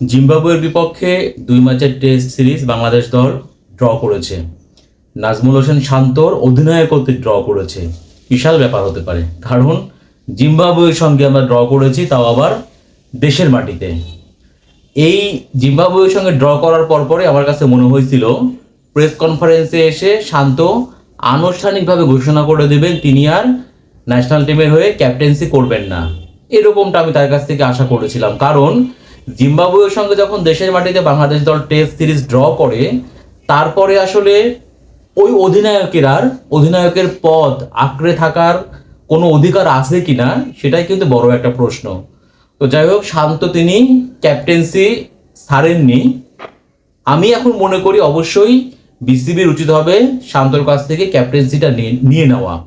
জিম্বাবুয়ের বিপক্ষে দুই ম্যাচের টেস্ট সিরিজ বাংলাদেশ দল ড্র করেছে। নাজমুল হোসেন শান্তর অধিনায়কত্বে ড্র করেছে। বিশাল ব্যাপার হতে পারে। কারণ জিম্বাবুয়ের সঙ্গে আমরা ড্র করেছি, তাও আবার দেশের মাটিতে। এই জিম্বাবুয়ের সঙ্গে ড্র করার পরপরই আমার কাছে মনে হয়েছিল, প্রেস কনফারেন্সে এসে শান্ত আনুষ্ঠানিকভাবে ঘোষণা করে দেবেন, তিনি আর ন্যাশনাল টিমের হয়ে ক্যাপ্টেন্সি করবেন না। এরকমটা আমি তার কাছ থেকে আশা করেছিলাম। কারণ জিম্বাবুয়ের সঙ্গে যখন দেশের মাটিতে বাংলাদেশ দল টেস্ট সিরিজ ড্র করে, তারপরে আসলে ওই অধিনায়কের আর অধিনায়কের পদ আঁকড়ে থাকার কোনো অধিকার আছে কিনা, সেটাই কিন্তু বড় একটা প্রশ্ন। তো যাই হোক, শান্ত তিনি, ক্যাপ্টেন্সি ছাড়েননি। আমি এখন মনে করি অবশ্যই বিসিবির উচিত হবে শান্তর কাছ থেকে ক্যাপ্টেন্সিটা নিয়ে- নিয়ে নেওয়া।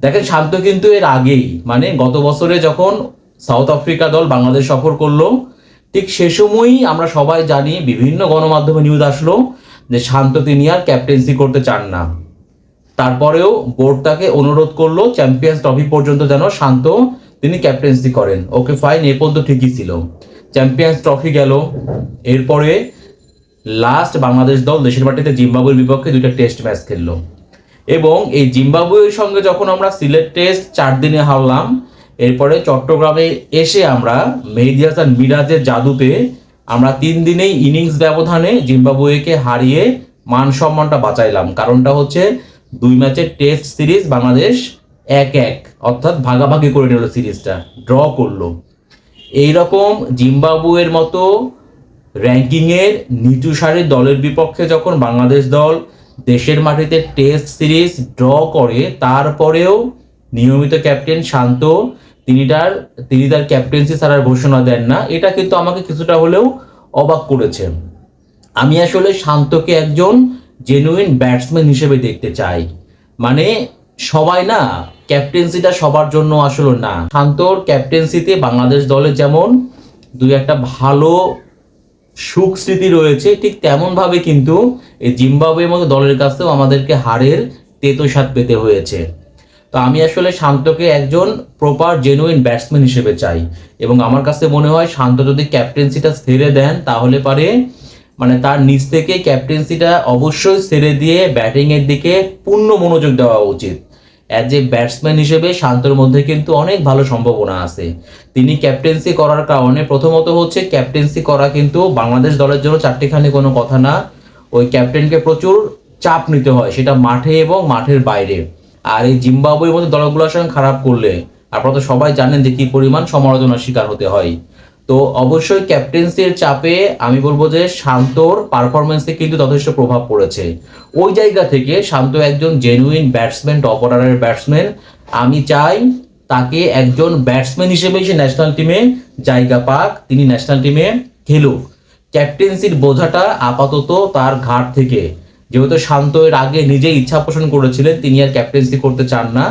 দেখেন, শান্ত কিন্তু এর আগেই মানে গত বছরে যখন সাউথ আফ্রিকা দল বাংলাদেশ সফর করল ঠিক সে সময়ই আমরা সবাই জানি বিভিন্ন গণমাধ্যমে নিউজ আসলো যে শান্ত তিনি আর ক্যাপ্টেন্সি করতে চান না। তারপরেও বোর্ড তাকে অনুরোধ করল চ্যাম্পিয়ন্স ট্রফি পর্যন্ত যেন শান্ত তিনি ক্যাপ্টেন্সি করেন। ওকে ফাইন এ পর্যন্ত ঠিকই ছিল। চ্যাম্পিয়ন্স ট্রফি গেল। এরপরে লাস্ট বাংলাদেশ দল দেশের মাটিতে জিম্বাবুয়ের বিপক্ষে দুইটা টেস্ট ম্যাচ খেললো। এবং এই জিম্বাবুয়ের সঙ্গে যখন আমরা সিলেট টেস্ট চার দিনে হারলাম এরপরে চট্টগ্রামে এসে আমরা মেহেদি হাসান মিরাজের জাদুতে আমরা তিন দিনেই ইনিংস ব্যবধানে জিম্বাবুয়েকে হারিয়ে মান সম্মানটা বাঁচাইলাম। কারণটা হচ্ছে দুই ম্যাচের টেস্ট সিরিজ বাংলাদেশ এক এক, অর্থাৎ ভাগাভাগি করে নিল সিরিজটা, ড্র করল। এইরকম জিম্বাবুয়ের মতো র্যাঙ্কিংয়ের নিচু সারির দলের বিপক্ষে যখন বাংলাদেশ দল দেশের মাটিতে টেস্ট সিরিজ ড্র করে, তারপরেও নিয়মিত ক্যাপ্টেন শান্ত তিনি তার তিনি তার ক্যাপ্টেন্সি ছাড়ার ঘোষণা দেন না। এটা কিন্তু আমাকে কিছুটা হলেও অবাক করেছে। আমি আসলে শান্তকে একজন জেনুইন ব্যাটসম্যান হিসেবে দেখতে চাই। মানে সবাই না ক্যাপ্টেন্সিটা সবার জন্য আসলে না। শান্তর ক্যাপ্টেন্সিতে বাংলাদেশ দলের যেমন দুই একটা ভালো সুখ স্মৃতি রয়েছে, ঠিক তেমনভাবে কিন্তু এই জিম্বাবুয়ের মতো দলের কাছেও আমাদেরকে হারের তেতো স্বাদ পেতে হয়েছে। তো আমি আসলে শান্তকে একজন প্রপার জেনুইন ব্যাটসম্যান হিসেবে চাই। এবং আমার কাছে মনে হয় শান্ত যদি ক্যাপ্টেন্সিটা ছেড়ে দেন, তাহলে পারে মানে তার নিচ থেকে ক্যাপ্টেন্সিটা অবশ্যই ছেড়ে দিয়ে ব্যাটিং এর দিকে পূর্ণ মনোযোগ দেওয়া উচিত। অ্যাজ এ ব্যাটসম্যান হিসেবে শান্তর মধ্যে কিন্তু অনেক ভালো সম্ভাবনা আছে। তিনি ক্যাপ্টেন্সি করার কারণে প্রথমত হচ্ছে ক্যাপ্টেন্সি করা কিন্তু বাংলাদেশ দলের জন্য চারটিখানি কোনো কথা না। ওই ক্যাপ্টেনকে প্রচুর চাপ নিতে হয়, সেটা মাঠে এবং মাঠের বাইরে। আর এই জিম্বাবুয়ের মধ্যে দলগুলোর সঙ্গে খারাপ করলে আপনারা তো সবাই জানেন যে কি পরিমাণ সমালোচনার শিকার হতে হয়। তো অবশ্যই ক্যাপ্টেন্সির চাপে আমি বলব যে শান্তর পারফরমেন্সে কিন্তু যথেষ্ট প্রভাব পড়েছে। ওই জায়গা থেকে শান্ত একজন জেনুইন ব্যাটসম্যান টপ অর্ডারের ব্যাটসম্যান আমি চাই তাকে একজন ব্যাটসম্যান হিসেবে সে ন্যাশনাল টিমে জায়গা পাক, তিনি ন্যাশনাল টিমে খেলুক। ক্যাপ্টেন্সির বোঝাটা আপাতত তার ঘাট থেকে। যেহেতু শান্ত এর আগে নিজেই ইচ্ছা পোষণ করেছিলেন, তিনি আর ক্যাপ্টেন্সি করতে চান না।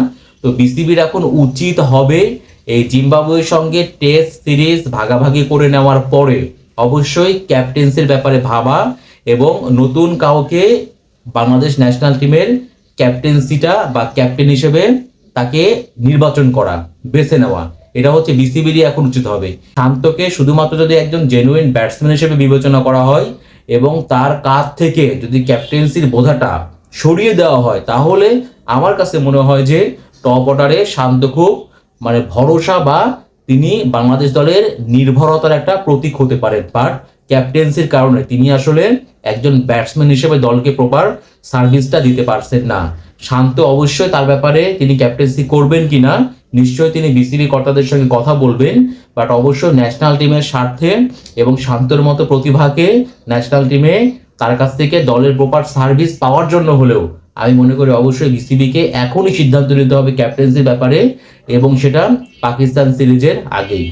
তো বিসিবির এখন উচিত হবে এই জিম্বাবুয়ের সঙ্গে টেস্ট সিরিজ ভাগাভাগি করে নেওয়ার পরে অবশ্যই ক্যাপ্টেন্সির ব্যাপারে ভাবা এবং নতুন কাউকে বাংলাদেশ ন্যাশনাল টিমের ক্যাপ্টেন্সিটা বা ক্যাপ্টেন হিসেবে তাকে নির্বাচন করা, বেছে নেওয়া, এটা হচ্ছে বিসিবিরই এখন উচিত হবে। শান্তকে শুধুমাত্র যদি একজন জেনুইন ব্যাটসম্যান হিসেবে বিবেচনা করা হয় এবং তার কাছ থেকে যদি ক্যাপ্টেন্সির বোঝাটা সরিয়ে দেওয়া হয়, তাহলে আমার কাছে মনে হয় যে টপ অর্ডারে শান্ত খুব মানে ভরসা বা তিনি বাংলাদেশ দলের নির্ভরতার একটা প্রতীক হতে পারেন। বাট ক্যাপ্টেন্সির কারণে তিনি আসলে একজন ব্যাটসম্যান হিসেবে দলকে প্রপার সার্ভিসটা দিতে পারছেন না। শান্ত অবশ্যই তার ব্যাপারে তিনি ক্যাপ্টেন্সি করবেন কিনা, নিশ্চয়ই তিনি বিসিবি কর্তাদের সঙ্গে কথা বলবেন। বাট অবশ্যই ন্যাশনাল টিমের স্বার্থে এবং শান্তর মতো প্রতিভাকে ন্যাশনাল টিমে তার কাছ থেকে দলের প্রপার সার্ভিস পাওয়ার জন্য হলেও আমি মনে করি অবশ্যই বিসিবিকে এখনই সিদ্ধান্ত নিতে হবে ক্যাপ্টেন্সির ব্যাপারে এবং সেটা পাকিস্তান সিরিজের আগেই।